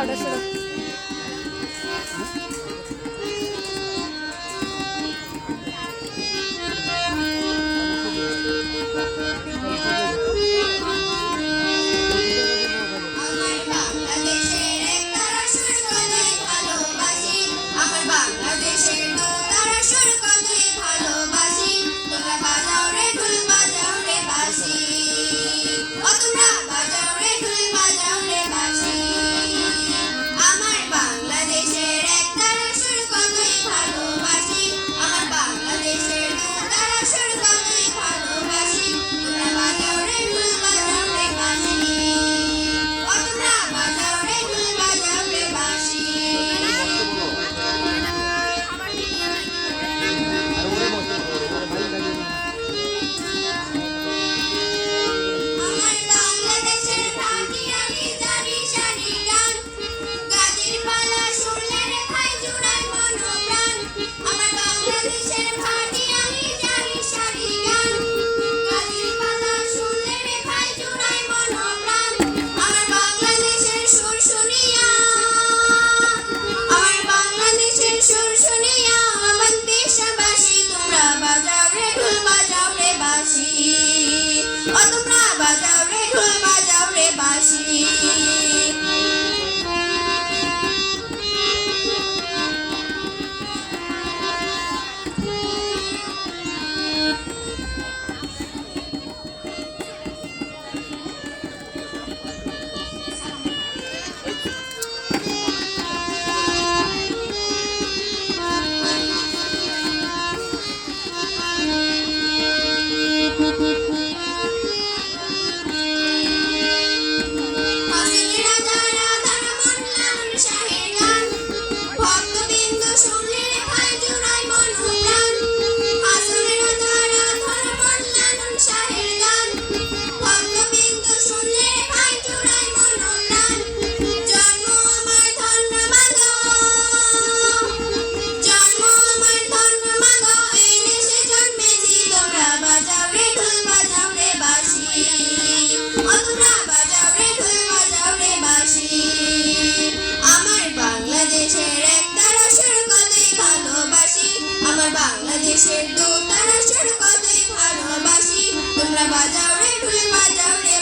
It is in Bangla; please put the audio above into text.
কাটা ছিল ভালোবাসি। তোমরা বাজাও রে ঢোল বাজাও রে বাসি। বাজাও রে ঢোল বাজাও রে